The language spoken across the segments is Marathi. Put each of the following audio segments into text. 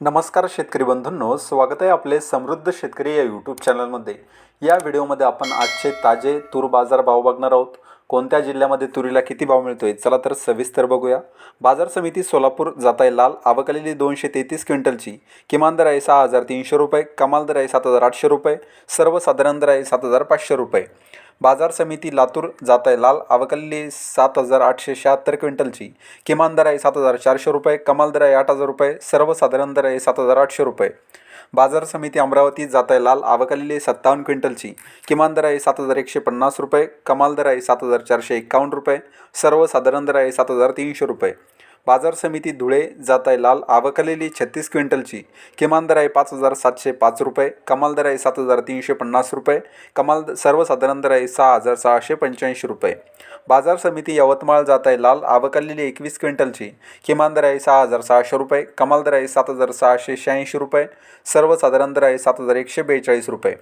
नमस्कार शेतकरी बंधूंनो स्वागत आहे आपले समृद्ध शेतकरी या यूट्यूब चॅनलमध्ये या व्हिडिओमध्ये आपण आजचे ताजे तूर बाजार भाव बघणार आहोत. कोणत्या जिल्ह्यामध्ये तुरीला किती भाव मिळतोय? चला तर सविस्तर बघूया. बाजार समिती सोलापूर जात आहे लाल आवकलेली दोनशे तेहतीस क्विंटलची. किमान दर आहे सहा हजार तीनशे रुपये कमाल दर आहे सात हजार आठशे रुपये. सर्वसाधारण दर आहे सात हजार पाचशे रुपये. बाजार समिती लातूर जात आहे लाल. आवकलेली सात हजार आठशे शहात्तर क्विंटलची. किमान दर आहे सात हजार चारशे रुपये कमाल दर आहे आठ हजार रुपये सर्वसाधारण दर आहे सात हजार आठशे रुपये. बाजार समिती अमरावती जात आहे लाल. आवकलेली सत्तावन्न क्विंटलची. किमान दर आहे सात हजार एकशे पन्नास रुपये कमाल दर आहे सात हजार चारशे एक्कावन्न रुपये सर्वसाधारण दर आहे सात हजार तीनशे रुपये. बाजार समिती धुळे जात आहे लाल आवकलेली छत्तीस क्विंटलची. किमान दर आहे पाच हजार सातशे पाच रुपये कमाल दर आहे सात हजार तीनशे पन्नास रुपये कमाल द- सर्वसाधारण दर आहे सहा हजार सहाशे पंच्याऐंशी रुपये. बाजार समिती यवतमाळ जात आहे लाल आवकलेली एकवीस क्विंटलची. किमान दर आहे सहा हजार सहाशे रुपये कमाल दर आहे सात हजार सहाशे शहाऐंशी रुपये सर्वसाधारण दर आहे सात हजार एकशे बेचाळीस रुपये.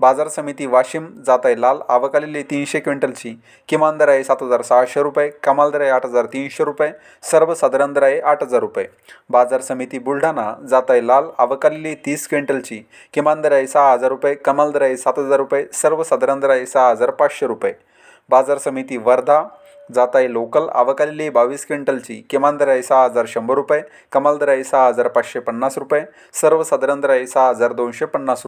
बाजार समिती वाशिम जात आहे लाल. आवक आलेली तीनशे क्विंटलची. किमान दर आहे सात हजार सहाशे रुपये. कमाल दर आहे आठ हजार तीनशे रुपये. सर्वसाधारण दर आहे आठ हजार रुपये. बाजार समिती बुलढाणा जात आहे लाल. आवक आलेली तीस क्विंटलची. किमान दर आहे सहा हजार रुपये. कमाल दर आहे सात हजार रुपये. सर्वसाधारण दर आहे सहा हजार पाचशे रुपये. बाजार समिती वर्धा जात आहे लोकल. आवक आलेली बावीस क्विंटलची. किमान दर आहे सहा हजार शंभर रुपये. कमाल दर आहे सहा हजार पाचशे पन्नास रुपये. सर्वसाधारण दर आहे सहा हजार दोनशे पन्नास रुपये